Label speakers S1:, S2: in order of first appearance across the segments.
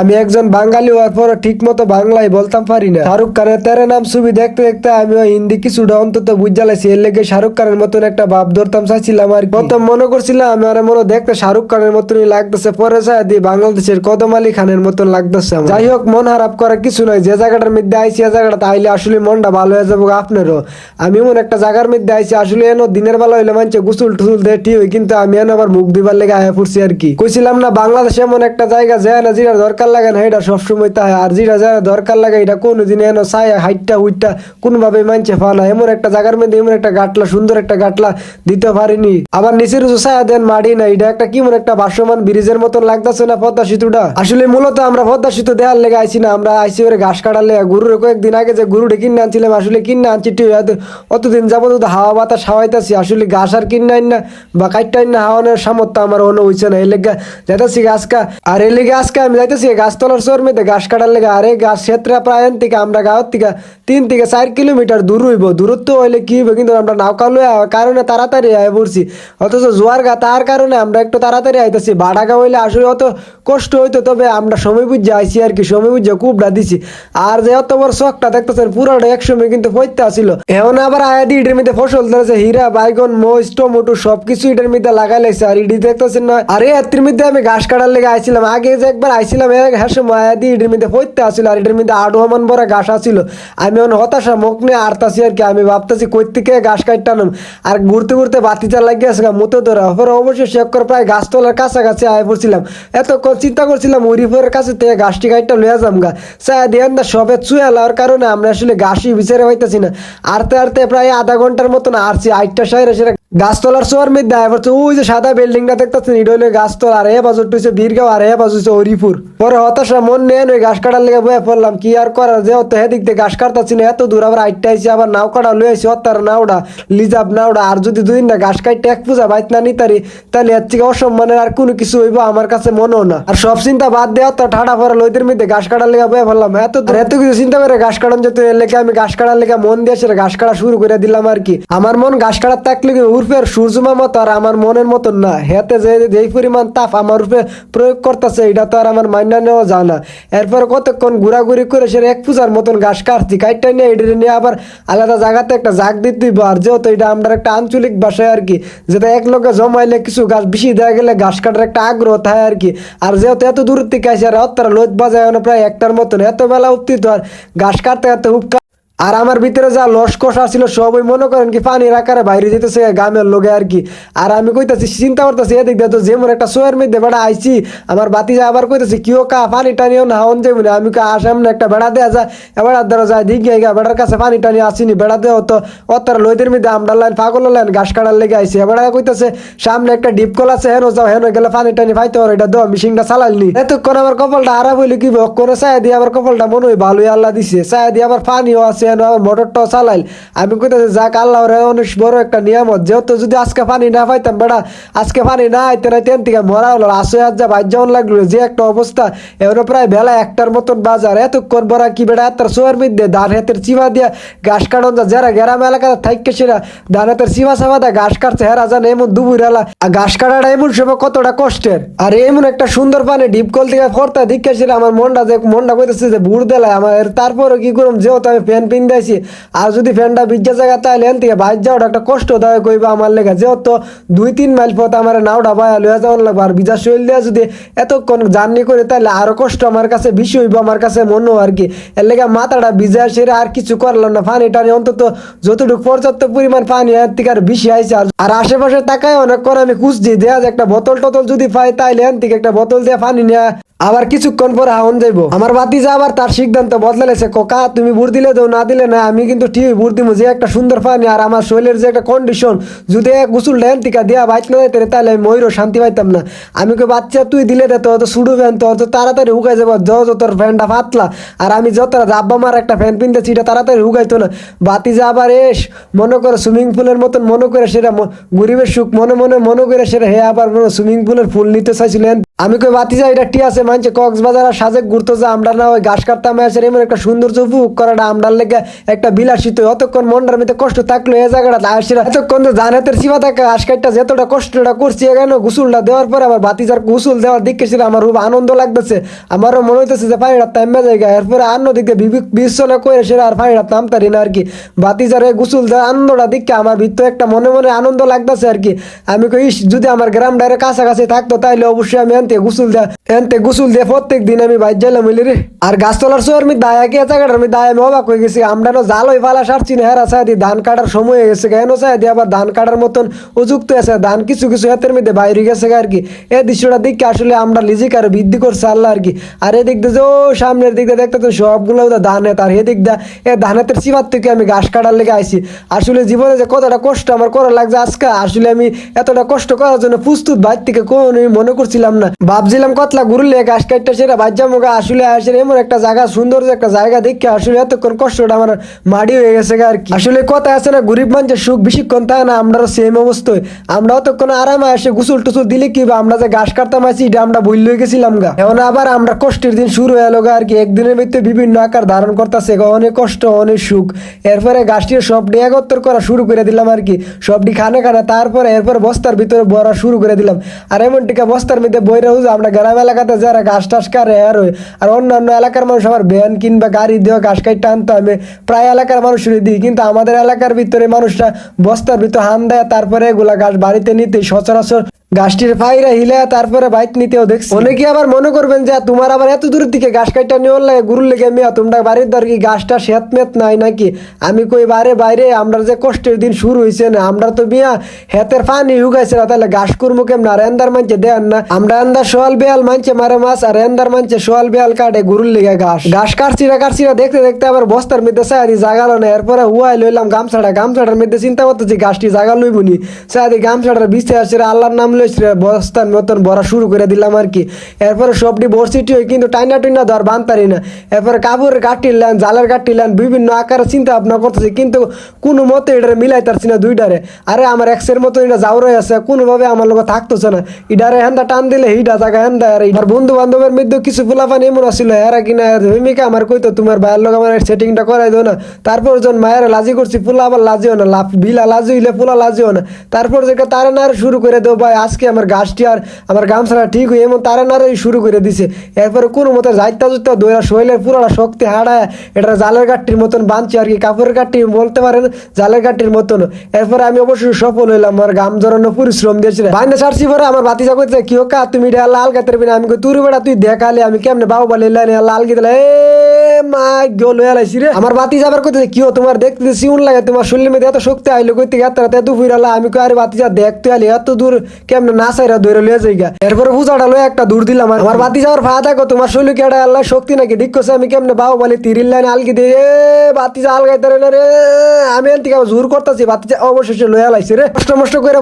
S1: আমি একজন বাঙালি হওয়ার পর ঠিক মতো বাংলায় বলতাম পারি না। শাহরুখ খানের তেরে নাম ছবি দেখতে দেখতে আমি হিন্দি কিছুটা অন্তত বুঝালাইছি এর লেগে শাহরুখ খানের মতন একটা ভাব ধরতাম, চাইছিলাম আর প্রথম মনে করছিলাম, আমি আর মনে দেখতে শাহরুখ খানের মতনই লাগতেছে, পরে চাই দিয়ে বাংলাদেশের কদম আলী খানের মতন লাগতেছে যাই হোক, মন খারাপ করার কিছু নয় যে জায়গাটার মধ্যে আইসি এই জায়গাটা আইলে আসলে মনটা ভালো হয়ে যাব আপনারও। আমি এমন একটা জায়গার মধ্যে আইসি আসলে এনো দিনের বেলা হইলে মানছে গুসুল টুসুল দিয়ে ঠিক কিন্তু আমি এনে আবার মুখ দিবার লেগে আয়া পড়ছি আর কি। কইছিলাম না, বাংলাদেশ এমন একটা জায়গা যায় না যেটা দরকার লাগে না, এটা সবসময় তাই। আর যেটা যায় দরকার লাগে, এটা কোনো দিন এনো চাই হাইটটা উইটটা কোনোভাবে মানছে ফা না। এমন একটা জায়গার মধ্যে, এমন একটা গাটলা, সুন্দর একটা গাটলা দিতে পারিনি। আবার নিচের উঁচু ছায়া দেন মাটি না, এটা একটা কেমন একটা ভাসমান ব্রিজের মতন লাগতেছে না পদ্মা সেতুটা? আসলে মূলত আমরা পদ্মা সেতু দেওয়ার লেগে আইছি না, আমরা আইসি ওরে ঘাস কাটার লেগে। গরুর কয়েকদিন আগে যে গরুটা কিনে আনছিলাম, আসলে কিনে আনছি। অতদিন যাবত তো হাওয়া বাতাস হাওয়াইতেছি। আসলে ঘাস আর কিনে আইন না, বা কাইটটা আইন না, হাওয়ানোর সামর্থ্য আমার অন্য হইছে না। এই লেগে যাইতেছি গাছ কা আর এই লেগে আজকে আমি যাইতেছি গাছ তলার চোর মেয়েতে ঘাস কাটার লেগে আরে গাছ ক্ষেত্রে প্রায় থেকে আমরা গাঁৱত থেকে তিন থেকে চার কিলোমিটার দূর হইব। দূরত্ব হইলে কি হইব কিন্তু আমরা নৌকা লয়ে আওয়ার কারণে তাড়াতাড়ি আয় পড়ছি। অথচ জোয়ার গা তার কারণে আমরা একটু তাড়াতাড়ি আইতেছি। বাড়াগা হইলে আসলে অত কষ্ট হইতো, তবে আমরা সময় বুঝে আইছি আর কি, সময় বুঝে কুবটা দিছি। আর যে অত বড় শখটা দেখতেছেন, পুরোটা একসময় কিন্তু পড়তে আসিল এখন আবার আয়া দি ইটের মধ্যে ফসল ধরেছে, হীরা, বাইগন মরিচ টমেটো, সবকিছু ইটের মধ্যে লাগাই লাইছে। আর ইডি দেখতেছেন না, আরে এর মধ্যে আমি ঘাস কাটার লেগে আইছিলাম। আগে যে একবার আইছিলাম এক হ্যাঁ সময় আয়া দি ইটের মধ্যে পড়তে আসিল, আর ইটের মধ্যে আডু হমান বড় ঘাস আসিল। আমি এখন হতাশা, মুখ নিয়ে আরতাছি আর কি, আমি ভাবতেছি কই থেকে ঘাস কাটতাম আর ঘুরতে ঘুরতে বাতিটা লাগিয়ে আসে মুতে ধরে। পরে অবশ্যই শেখ করে প্রায় গাছতলার কাছাকাছি আয় পড়ছিলাম। এত চিন্তা করছিলাম উরিফের কাছে থেকে গাছটি কাটটা লইয়া যাম গা। চায় দিয়ে না সবে চুয়া লাওয়ার কারণে আমরা আসলে গাছই বিচারে পাইতেছি না। আরতে আরতে প্রায় আধা ঘণ্টার মতন আরছি, আটটা সাইরে সেটা গাছতলার চোয়ার মধ্যে আয় পড়ছে। ওই যে সাদা বিল্ডিংটা দেখতেছেন, এটা হইলে গাছতলা। আর এ বাজু টুইছে বীরগাঁও, আর এ বাজু হইছে হরিপুর। পরে হতাশা, মন নিয়ে ওই ঘাস কাটার লেগে বয়ে পড়লাম, কি আর করার? যে অত হেদিক দিয়ে ঘাস কাটতাছি না, এত দূর আবার আইটটা আইসি আবার নাও কাটা লই আইসি অত্তার নাওডা লিজাব নাওডা আর যদি দুই না ঘাস কাটতে এক পূজা বাইত না নিতারি, তাহলে এর থেকে অসম্মানের আর কোনো কিছু হইব আমার কাছে মনেও না। আর সব চিন্তা বাদ দিয়ে অত ঠাডা পরে লইদের মধ্যে ঘাস কাটার লেগে বয়ে পড়লাম। এত এত কিছু চিন্তা করে ঘাস কাটান যেত, এর লেগে আমি ঘাস কাটার লেগে মন দিয়ে সেটা ঘাস কাটা শুরু করে দিলাম আর কি। আমার মন ঘাস কাটার থাকলে উর্ফের সূর্যমা মতো আর আমার মনের মতন না। হেতে যে যেই পরিমাণ তাপ আমার রূপে প্রয়োগ করতেছে, এটা তো আর আমার মাইনা নেওয়া যায় না। এরপর কতক্ষণ ঘোরাঘুরি করে সে এক পূজার মতন ঘাস কাটছি কাটটা নিয়ে এটা নিয়ে আবার আলাদা জায়গাতে একটা জাগ দিতে দিব। আর যেহেতু এটা আমরা একটা আঞ্চলিক ভাষায় আর কি যেটা এক লোকে জমাইলে কিছু গাছ বেশি দেওয়া গেলে ঘাস কাটার একটা আগ্রহ থাকে আর কি। আর যেহেতু এত দূর থেকে আসে, আর অত্যারা লোদ বাজায় প্রায় একটার মতন, এত বেলা উঠতি তো আর ঘাস কাটতে কাটতে হুক আর আমার ভিতরে যা লস্কস আসছিল সবই মনে করেন কি পানির আকারে বাইরে যেতেছে, গ্রামের লোকে আর কি। আর আমি কইতাছি, চিন্তা করতেছি, এদিক দিয়ে তো যেমন একটা সোয়ের মধ্যে বেড়া আইছি, আমার বাতি যা আবার কইতাছি, কিও কা, পানি টানিও না, হন যাইব না, আমি কা সামনে একটা বেড়া দেয়া যায় এবার ধরো যায়, দিক গিয়ে বেড়ার কাছে পানি টানি আসিনি, বেড়া দেওয়া তো অতার লইদের মধ্যে আমরা লাইন, পাগল লাইন, ঘাস কাটার লেগে আইছি। এবার কইতাছে, সামনে একটা ডিপ কল আছে, হেন যাও, হেন গেলে পানি টানি ফাইতে পারো, এটা দেওয়া মিশিংটা চালাইনি এতক্ষণ আমার কপালটা আরাম হইলে কি করে চায় দিয়ে আবার কপালটা মনে হয় ভালোই আল্লাহ দিছে চায় দিয়ে আবার পানিও আছে। আবার মোটরটাও চালাইল। আমি কইতাছি, যাক আল্লাহ অনেক বড় একটা নিয়ামত। যেহেতু যদি আজকে পানি না পাইতাম বেড়া আজকে পানি না আইতে না তেন থেকে মরা হলো। আসে আজ যা বাইর যেমন লাগল, যে একটা অবস্থা। এবার প্রায় বেলা একটার মতন বাজার। এতক্ষণ বড়া কি বেড়া এত সোয়ার মধ্যে ধান হাতের চিমা দিয়া ঘাস কাটন যা, যারা গ্রাম এলাকাতে থাইকে সেরা ধান হাতের চিমা চাপা দেয় ঘাস কাটছে, হেরা জানে এমন দুপুর এলা। আর ঘাস কাটাটা এমন সময় কতটা কষ্টের। আর এমন একটা সুন্দর পানি ডিপ কল থেকে ফরতা দিকে ছিল আমার মনটা যে, মনটা কইতেছে যে, বুড় দেলায় আমার। তারপরে কি করুম, যেহেতু আমি ফ্যান পিন দিয়েছি আর যদি ফ্যানটা বিজ্জা জায়গা তাইলে এন থেকে বাইর যাওয়াটা একটা কষ্টদায়ক হইবা আমার লেগে। যেহেতু দুই তিন মাইল পথ আমার নাওটা বায়া লইয়া যাওয়ার লাগবে। আর বিজা শৈল দিয়া যদি এতক্ষণ জার্নি করে তাহলে আরও কষ্ট আমার কাছে বেশি হইব, আমার কাছে মনে আর কি। এর লেগে মাথাটা ভিজা সেরে আর কিছু করলাম না। পানি টানি অন্তত যতটুকু পর্যাপ্ত পরিমাণ পানি এর থেকে আর বেশি আইছে। আর- আশেপাশে তাকায় অনেক করে আমি খুঁজছি দেয়া যে একটা বোতল টোতল যদি পাই তাইলে এন থেকে একটা বোতল দিয়ে পানি নেয়া আবার কিছুক্ষণ পরে হাওন যাইবো। আমার বাতি যা আবার তার সিদ্ধান্ত বদলাইছে কোকা, তুমি বুড় দিলে দাও, না দিলে না, আমি কিন্তু ঠিক বুড় দিব যে একটা সুন্দর পানি আর আমার শরীরের যে একটা কন্ডিশন যদি গুসুল ডেন টিকা দিয়া বাইক না যাইতে তাহলে আমি ময়ূরও শান্তি পাইতাম না। আমি কে বাচ্চা, তুই দিলে দে তো তো সুডু ফ্যান তো তো তাড়াতাড়ি হুকাই যাব যত তোর ফ্যানটা ফাতলা আর আমি যত আব্বা মার একটা ফ্যান পিনতেছি, এটা তাড়াতাড়ি হুকাইতো না। বাতি যা আবার এস, মনে করে সুইমিং পুলের মতন মনে করে সেটা গরিবের সুখ, মনে মনে মনে করে সেটা হে আবার মনে সুইমিং পুলের ফুল নিতে চাইছিলেন আমি কই বাতি যাই এটা টি আছে, মানছে কক্সবাজার আর সাজেক ঘুরতে যা আমরা না ওই ঘাস কাটতাম আসে এমন একটা সৌন্দর্য উপভোগ করাটা আমরার লেগে একটা বিলাসিত অতক্ষণ মনটার মধ্যে কষ্ট থাকল, এ জায়গাটা আসলে এতক্ষণ তো জান হাতের চিপা থাকে, ঘাস কাটটা যেতটা কষ্টটা করছি কেন গুসুলটা দেওয়ার পরে আবার বাতিজার গুসুল দেওয়ার দিক ছিল আমার খুব আনন্দ লাগতেছে। আমারও মনে হইতেছে যে পানিটা তাইমা জায়গা এরপরে অন্য দিকে বিবেচনা করে সেটা আর পানিটা নামতারি না আর কি। বাতিজার এই গুসুল দেওয়ার আনন্দটা দিকে আমার ভিতরে একটা মনে মনে আনন্দ লাগতেছে আর কি। আমি কই যদি আমার গ্রাম ডাইরে কাছাকাছি থাকতো, তাইলে অবশ্যই আমি এনতে গুসুল দেয়া এনতে গুসুল দিয়ে প্রত্যেক দিন আমি বাইর যাইলাম হইলে রে। আর গাছতলার শোয়ার আমি দায়া কে জায়গাটার আমি দায়া আমি অবাক হয়ে গেছি। আমরা জাল ওই ফালা সারছি না, হেরা সাদি ধান কাটার সময় হয়ে গেছে কেন সাদি আবার ধান কাটার মতন উপযুক্ত আছে। ধান কিছু কিছু হাতের মধ্যে বাইরে গেছে আর কি। এই দৃশ্যটা দেখে আসলে আমরা লিজিক আর বৃদ্ধি করছে আল্লাহ আর কি। আর এদিক দিয়ে যে, ও সামনের দিক দিয়ে দেখতে তো সবগুলো ধান হেত আর এদিক দা এ ধান হাতের চিপার থেকে আমি ঘাস কাটার লেগে আইছি। আসলে জীবনে যে কতটা কষ্ট আমার করা লাগছে আজকে, আসলে আমি এতটা কষ্ট করার জন্য প্রস্তুত বাইর থেকে কোনো মনে করছিলাম না। ভাবছিলাম কতলা ঘুরলে ঘাস কাটতে সেটা বাজ্যা মোগা আসলে আসলে এমন একটা জায়গা, সুন্দর একটা জায়গা দেখে আসলে এতক্ষণ কষ্টটা আমার মাড়ি হয়ে গেছে আর কি। আসলে কথা আছে না, গরিব মানুষের সুখ বেশিক্ষণ থাকে না আমরাও সেম অবস্থায়। আমরা অতক্ষণ আরামে আসে গুসুল টুসুল দিলে কি আমরা যে ঘাস কাটতাম আছি, এটা আমরা বই লয়ে গেছিলাম গা। এখন আবার আমরা কষ্টের দিন শুরু হয়ে গেলো আর কি। একদিনের ভিতরে বিভিন্ন আকার ধারণ করতেছে অনেক কষ্ট, অনেক সুখ। এরপরে গাছটির সবটি একত্র করা শুরু করে দিলাম আর কি। সবটি খানে খানে, তারপরে এরপর বস্তার ভিতরে ভরা শুরু করে দিলাম। আর এমন টিকা বস্তার মধ্যে হুজ আমরা গ্রাম এলাকাতে যারা ঘাস টাস কারে আর ওই আর অন্যান্য এলাকার মানুষ আমার ভ্যান কিংবা গাড়ি দিয়ে ঘাস কাটতে আনতো। আমি প্রায় এলাকার মানুষের দিই, কিন্তু আমাদের এলাকার ভিতরে মানুষরা বস্তার ভিতরে হান দেয়, তারপরে এগুলা ঘাস বাড়িতে নিতে সচরাচর গাছটির ফাইরা হিলা তারপরে বাইক নিতেও দেখছি। অনেকে আবার মনে করবেন যে তোমার আবার এত দূরের দিকে গাছ কাটটা নেওয়ার লাগে, গুরুর লেগে মিয়া, তোমরা বাড়ির দর কি গাছটা সেত মেত নাই নাকি? আমি কই, বারে, বাইরে, আমরা যে কষ্টের দিন শুরু হয়েছে না, আমরা তো বিয়া হেতের পানি হুগাইছে না, তাহলে ঘাস কুরমু কেমন? আর এন্দার মানছে দেন না। আমরা এন্দার সোয়াল বেয়াল মানছে মারে মাছ, আর এন্দার মানছে সোয়াল বেয়াল কাটে গুরুর লেগে গাছ। ঘাস কাটছি না কাটছি দেখতে দেখতে আবার বস্তার মধ্যে সারি জাগালো না, এরপরে হুয়াই লইলাম গামছাড়া গামছাড়ার মধ্যে চিন্তা করতেছি, গাছটি জাগা লইবনি সারি গামছাড়ার বিছে আসছে আল্লাহর নাম লইছে বস্তার মতন ভরা শুরু করে দিলাম আর কি। এরপরে সবটি হয়ে কিন্তু টাইনা টুইনা ধর না। এরপরে জালের বিভিন্ন আকারে চিন্তা ভাবনা করতেছি, কিন্তু কোনো মতে মিলাই তারছি না দুইটারে আরে আমার এক্সের মতো এটা যাওয়ারই আছে, কোনোভাবে আমার লোক থাকতেছে না। হেন্দা টান দিলে হিডা হেন্দা, আর আমার বন্ধু বান্ধবের মধ্যে কিছু ফুলাফান এমন আসছিল এরা কিনা ভূমিকা আমার কইতো, তোমার ভাইয়ের লোক আমার সেটিংটা করাই দো না। তারপর যখন মায়ের লাজি করছি ফুলা আবার লাজিও না বিলা লাজি হইলে ফুলা লাজিও না। তারপর যেটা তারা না শুরু করে দেবো ভাই আজকে আমার গাছটি আর আমার গামছাটা ঠিক হয়ে এমন তারা না শুরু করে দিছে। এরপরে কোনো মতো যাইতা জুতা দইরা শৈলের পুরোটা শক্তি হারায় এটা জালের গাঠটির মতন বাঁধছি আর কি। কাপড়ের গাঠটি বলতে পারেন জালের গাঠটির মতন। এরপরে আমি অবশ্যই সফল হইলাম, আমার গাম জড়ানো পরিশ্রম দিয়েছিলাম বাইন্দা সারছি পরে আমার বাতিজা কইতে কি হোক তুমি এটা লাল গাতের বিনা আমি তুই বেড়া তুই দেখালে, আমি কেমনে বাবু বলে লাল গিয়ে এ মাই গো লয়ে লাইছি রে। আমার বাতি যাবার কইতে কি তোমার দেখতে সিউন লাগে তোমার শরীরের মধ্যে এত শক্তি আইলো, কইতে এত রাতে আমি কই, আরে বাতি যা দেখতে আলি, এত দূর কেমনে না লয়ে যাইগা। এরপরে একটা দূর দিলাম আর আমার বাতি যাওয়ার তোমার একটা আল্লাহ শক্তি নাকি? দিক করছে আমি কেমনে বাবু বলে তিরিল আলগি দিয়ে বাতি যা আলগাইতে রে রে, আমি জোর করতেছি, বাতি যা অবশেষে লয়ে লাইছে রে। কষ্ট মষ্ট করে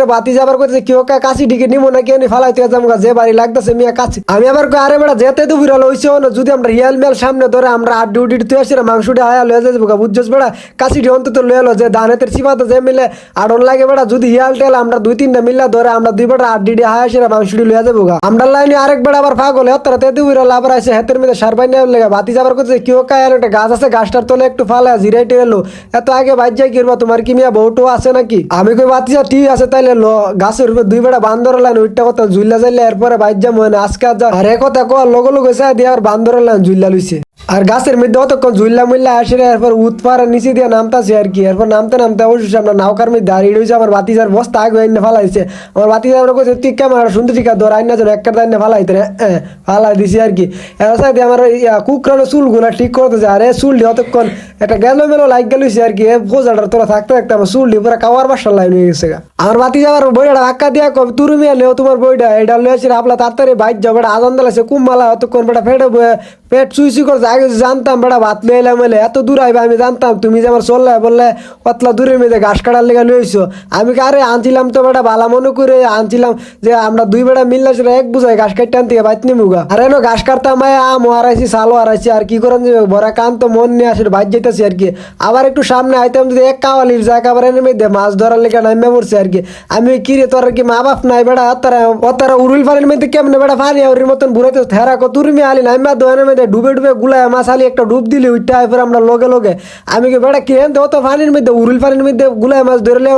S1: রে, বাতি যাবার কইতে কি হোক কাশি ডিকে নিমো নাকি আমি ফালাইতে যাম গা যে বাড়ি লাগতেছে, মিয়া কাছে। আমি আবার আরে বেটা যেতে তো বিরল হইছে না যদি আমরা রিয়াল মেল সামনে ধরে আমরা আড্ডি উড্ডি তুই আসি মাংসটি আয়া লয়ে যাব গা, বুঝছস বেড়া? কাশিটি অন্তত লয়ে লো যে দানেতের চিপাতে যে মিলে, আড়ন লাগে বেড়া, যদি হিয়াল টেল আমরা দুই তিনটা মিললে ধরে আমরা দুই বেটা আড্ডি ডি হায়া আসি মাংসটি লয়ে যাব গা। আমরা লাইনে আরেক বেড়া আবার ফাগল হত্তরা তেতু বিরল আবার আছে, হাতের মধ্যে সারবাই নেওয়ার লেগে বাতি যাবার করছে কি হোক আর একটা গাছ আছে, গাছটার তলে একটু ফালা জিরাইটে এলো। এত আগে বাইর যাই কিরবা, তোমার কি মিয়া বউটো আছে নাকি? আমি কই, বাতি যা, ঠিক আছে, তাইলে লো, গাছের উপর দুই বেড়া বান্দর লাইন ওইটা কথা জুইলা যাইলে এরপরে বাইর যাম হয় না আজকে যা আর এ কথা কো লগো লগো এসে দিয়ে আর বান্দর লাইন জুইলা লইছে। আর গাছের মধ্যে অতক্ষণ ঝুল্লা মুল্লা আসে এরপর উৎপার নিচে দিয়ে নামতাছে আর কি। এরপর নামতে নামতে অবশ্যই আমরা নাওকার মধ্যে দাঁড়িয়ে রয়েছে আমার বাতিজার বস্তা আগে ফালাইছে। আমার বাতিজার আমরা কইছে, তুই আর সুন্দর টিকা ধর, আইনা যেন একটা দাইনে ফালাইতে রে হ্যাঁ ফালাই দিছি আর কি। এর সাথে আমার কুকরানো চুলগুলা ঠিক করতেছে আরে চুল দিয়ে অতক্ষণ একটা গেলো মেলো লাইক গেলছে আর কি। বোঝাটার তোরা থাকতে থাকতে আমার চুল দিয়ে পুরো কাওয়ার বাসার লাইন হয়ে গেছে আমার বাতি যাওয়ার বইটা আক্কা দিয়া কবে তুরু মিয়া লেও তোমার বইটা এটা লয়েছে আপলা তাড়াতাড়ি বাইক যাবে আজান দিলাছে, কুম্বালা অতক্ষণ বেটা ফেটে পেট চুই চুই করে আগে জানতাম বেটা ভাত লই এলাম এলে এত দূর আইবা আমি জানতাম, তুমি যে আমার চললে বললে পাতলা দূরের মেয়েদের ঘাস কাটার লেগে লইছো আমি কি আরে আনছিলাম তো বেটা ভালো মনে করে আনছিলাম যে আমরা দুই বেড়া মিললে সেটা এক বুঝাই ঘাস কাটতে আনতে বাইত নিমুগা আরে নো ঘাস আয় আম হারাইছি সালো হারাইছি, আর কি করেন যে বড়া কান তো মন নিয়ে আসে বাইর যেতেছি আর কি। আবার একটু সামনে আইতাম যদি এক কাওয়ালির জায়গা আবার এনে মেয়েদের মাছ ধরার লেগে নামে পড়ছে আর কি। আমি কি রে তোর কি মা বাপ নাই বেড়া তারা ও তারা উরুল পানির মধ্যে কেমনে বেড়া পানি আউরির মতন ঘুরাইতে থেরা কত তুরমি আলি, নাইমা দোয়ানের মধ্যে ডুবে ডুবে গুলায় মাছ আলি একটা ডুব দিলি উঠতে এরপর আমরা লগে লগে। আমি কি বেড়া কি হেন অত পানির মধ্যে, উরুল পানির মধ্যে গুলায় মাছ ধরলে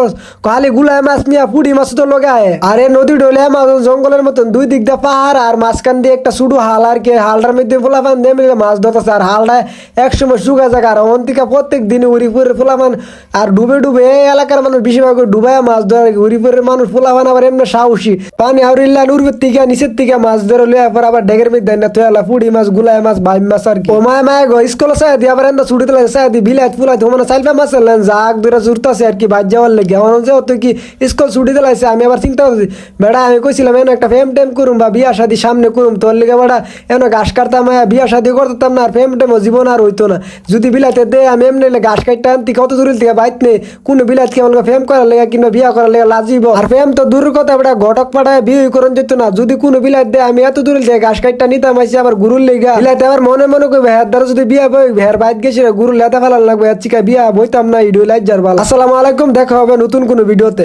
S1: খালি গুলায় মাছ নিয়ে পুড়ি মাছ তো লগে আয় আরে নদী ডলে জঙ্গলের মতন দুই দিক দিয়ে পাহাড় আর মাঝখান দিয়ে একটা শুধু হাল আর কি। হালটার মধ্যে ফুলাফান দিয়ে মাছ ধরতেছে আর হালটা এক সময় শুকা জায়গা আর অন্তিকা প্রত্যেক দিনে উড়িপুরের ফুলাফান আর ডুবে ডুবে এই এলাকার মানুষ বেশিরভাগ ডুবায় মাছ ধরে উড়িপুরের মানুষ ফুলাফান আবার এমনি সাহসী। পানি আউরিল্লা উড়বের থেকে, নিচের থেকে মাছ ধরে লয়ে পর আবার ডেগের মধ্যে না তোয়ালা পুড়ি মাছ গুলায় মাছ বাইম মাছ আর কি। ও মায় মায় গো, স্কুলে সাই দিয়ে আবার এমন ছুটি তোলা সাই দিয়ে বিলাত ফুলাইতে। মানে সাইলফা মাছ জাগ ধরে জুরতাছে আর কি বাদ যাওয়ার লেগে। আমার যে কি স্কুল ছুটি দিলাইছে আমি আবার চিন্তা করছি বেড়া, আমি কইছিলাম এনে একটা ফেম টেম করুম বা বিয়া শাদি সামনে করুম, তোর লিগে বেড়া এনে ঘাস কাটতাম বিয়া শাদি করতাম না, আর ফেম টেমও জীবন আর হইতো না। যদি বিলাতে দে, আমি এমনি ঘাস কাটতে আনতি, কত দূরের থেকে বাইত নেই কোনো বিলাত কেমন ফেম করার লেগে কিংবা বিয়া করার লেগে লাজিব। আর ফেম তো দূর কথা, বেড়া, ঘটক পাড়ায় বিয়ে করন যেত না। যদি কোনো বিলাত দে, আমি এত দূরের থেকে ঘাস কাটটা নিতাম, আইসি আবার গুরুর লেগা। বিলাতে আবার মনে মনে কই ভেয়ার দ্বারা যদি বিয়া বই ভেয়ার বাইত গেছি রে গুরু লেতা ফেলার লাগবে চিকা বিয়া বইতাম না, ইডুই লাইজার বাল। আসসালামু আলাইকুম, দেখা হবে নতুন কোনো ভিডিওতে।